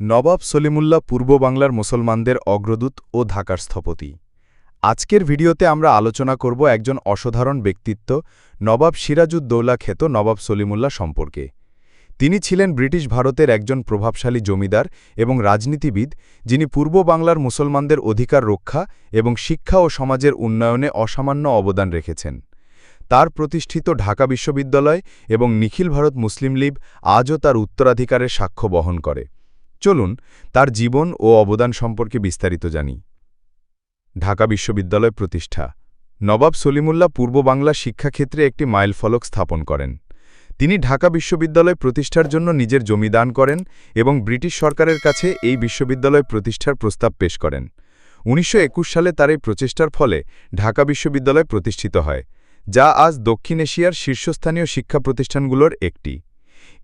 নবাব সলিমুল্লাহ পূর্ব বাংলার মুসলমানদের অগ্রদূত ও ঢাকার স্থপতি। আজকের ভিডিওতে আমরা আলোচনা করব একজন অসাধারণ ব্যক্তিত্ব, নবাব সিরাজউদ্দৌলা খ্যাত নবাব সলিমুল্লাহ সম্পর্কে। তিনি ছিলেন ব্রিটিশ ভারতের একজন প্রভাবশালী জমিদার এবং রাজনীতিবিদ, যিনি পূর্ব বাংলার মুসলমানদের অধিকার রক্ষা এবং শিক্ষা ও সমাজের উন্নয়নে অসামান্য অবদান রেখেছেন। তার প্রতিষ্ঠিত ঢাকা বিশ্ববিদ্যালয় এবং নিখিল ভারত মুসলিম লীগ আজও তার উত্তরাধিকারের সাক্ষ্য বহন করে। চলুন তার জীবন ও অবদান সম্পর্কে বিস্তারিত জানি। ঢাকা বিশ্ববিদ্যালয় প্রতিষ্ঠা। নবাব সলিমুল্লাহ পূর্ব বাংলা শিক্ষাক্ষেত্রে একটি মাইলফলক স্থাপন করেন। তিনি ঢাকা বিশ্ববিদ্যালয় প্রতিষ্ঠার জন্য নিজের জমি দান করেন এবং ব্রিটিশ সরকারের কাছে এই বিশ্ববিদ্যালয় প্রতিষ্ঠার প্রস্তাব পেশ করেন। উনিশশো একুশ সালে তার এই প্রচেষ্টার ফলে ঢাকা বিশ্ববিদ্যালয় প্রতিষ্ঠিত হয়, যা আজ দক্ষিণ এশিয়ার শীর্ষস্থানীয় শিক্ষা প্রতিষ্ঠানগুলোর একটি।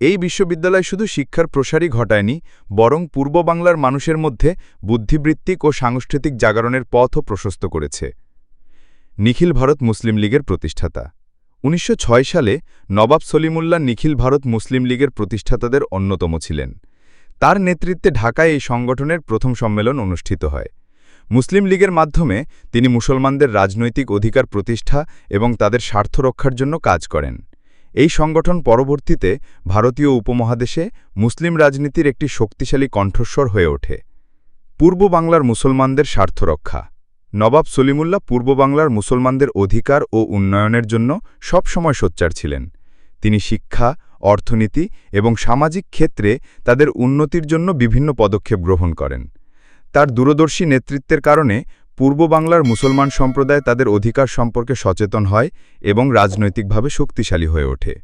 এই বিশ্ববিদ্যালয় শুধু শিক্ষার প্রসারই ঘটায়নি, বরং পূর্ব বাংলার মানুষের মধ্যে বুদ্ধিবৃত্তিক ও সাংস্কৃতিক জাগরণের পথও প্রশস্ত করেছে। নিখিল ভারত মুসলিম লীগের প্রতিষ্ঠাতা। উনিশশো ছয় সালে নবাব সলিমুল্লাহ নিখিল ভারত মুসলিম লীগের প্রতিষ্ঠাতাদের অন্যতম ছিলেন। তার নেতৃত্বে ঢাকায় এই সংগঠনের প্রথম সম্মেলন অনুষ্ঠিত হয়। মুসলিম লীগের মাধ্যমে তিনি মুসলমানদের রাজনৈতিক অধিকার প্রতিষ্ঠা এবং তাদের স্বার্থ রক্ষার জন্য কাজ করেন। এই সংগঠন পরবর্তীতে ভারতীয় উপমহাদেশে মুসলিম রাজনীতির একটি শক্তিশালী কণ্ঠস্বর হয়ে ওঠে। পূর্ব বাংলার মুসলমানদের স্বার্থ রক্ষা। নবাব সলিমুল্লাহ পূর্ব বাংলার মুসলমানদের অধিকার ও উন্নয়নের জন্য সবসময় সোচ্চার ছিলেন। তিনি শিক্ষা, অর্থনীতি এবং সামাজিক ক্ষেত্রে তাদের উন্নতির জন্য বিভিন্ন পদক্ষেপ গ্রহণ করেন। তার দূরদর্শী নেতৃত্বের কারণে পূর্ব বাংলার মুসলমান সম্প্রদায় তাদের অধিকার সম্পর্কে সচেতন হয় এবং রাজনৈতিকভাবে শক্তিশালী হয়ে ওঠে।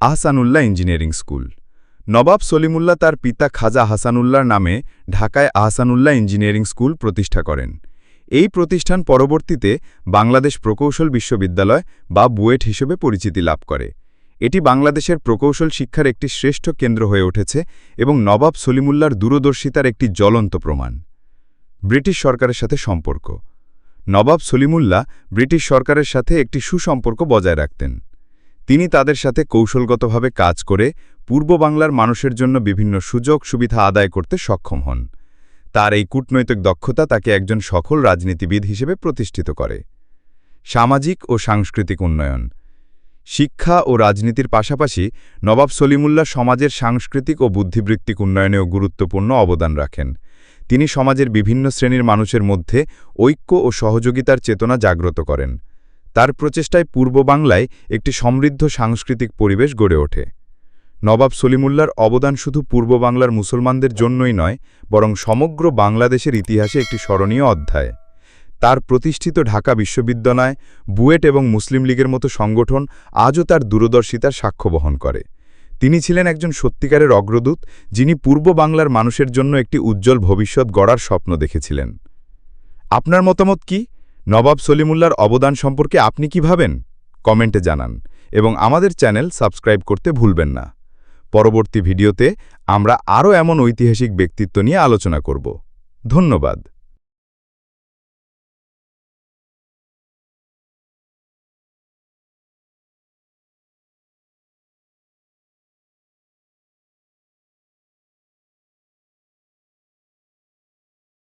Ahsanullah engineering school. নবাব সলিমুল্লাহ তার পিতা খাজা হাসানুল্লাহর নামে ঢাকায় আহসানুল্লাহ ইঞ্জিনিয়ারিং স্কুল প্রতিষ্ঠা করেন। এই প্রতিষ্ঠান পরবর্তীতে বাংলাদেশ প্রকৌশল বিশ্ববিদ্যালয় বা বুয়েট হিসেবে পরিচিতি লাভ করে। এটি বাংলাদেশের প্রকৌশল শিক্ষার একটি শ্রেষ্ঠ কেন্দ্র হয়ে উঠেছে এবং নবাব সলিমুল্লার দূরদর্শিতার একটি জ্বলন্ত প্রমাণ। ব্রিটিশ সরকারের সাথে সম্পর্ক। নবাব সলিমুল্লাহ ব্রিটিশ সরকারের সাথে একটি সুসম্পর্ক বজায় রাখতেন। তিনি তাদের সাথে কৌশলগতভাবে কাজ করে পূর্ব বাংলার মানুষের জন্য বিভিন্ন সুযোগ সুবিধা আদায় করতে সক্ষম হন। তার এই কূটনৈতিক দক্ষতা তাকে একজন সফল রাজনীতিবিদ হিসেবে প্রতিষ্ঠিত করে। সামাজিক ও সাংস্কৃতিক উন্নয়ন। শিক্ষা ও রাজনীতির পাশাপাশি নবাব সলিমুল্লাহ সমাজের সাংস্কৃতিক ও বুদ্ধিবৃত্তিক উন্নয়নেও গুরুত্বপূর্ণ অবদান রাখেন। তিনি সমাজের বিভিন্ন শ্রেণির মানুষের মধ্যে ঐক্য ও সহযোগিতার চেতনা জাগ্রত করেন। তার প্রচেষ্টায় পূর্ব বাংলায় একটি সমৃদ্ধ সাংস্কৃতিক পরিবেশ গড়ে ওঠে। নবাব সলিমুল্লার অবদান শুধু পূর্ব বাংলার মুসলমানদের জন্যই নয়, বরং সমগ্র বাংলাদেশের ইতিহাসে একটি স্মরণীয় অধ্যায়। তার প্রতিষ্ঠিত ঢাকা বিশ্ববিদ্যালয়, বুয়েট এবং মুসলিম লীগের মতো সংগঠন আজও তার দূরদর্শিতার সাক্ষ্য বহন করে। তিনি ছিলেন একজন সত্যিকারের অগ্রদূত, যিনি পূর্ব বাংলার মানুষের জন্য একটি উজ্জ্বল ভবিষ্যৎ গড়ার স্বপ্ন দেখেছিলেন। আপনার মতামত কি? নবাব সলিমুল্লার অবদান সম্পর্কে আপনি কি ভাবেন? কমেন্টে জানান এবং আমাদের চ্যানেল সাবস্ক্রাইব করতে ভুলবেন না। পরবর্তী ভিডিওতে আমরা আরও এমন ঐতিহাসিক ব্যক্তিত্ব নিয়ে আলোচনা করব। ধন্যবাদ।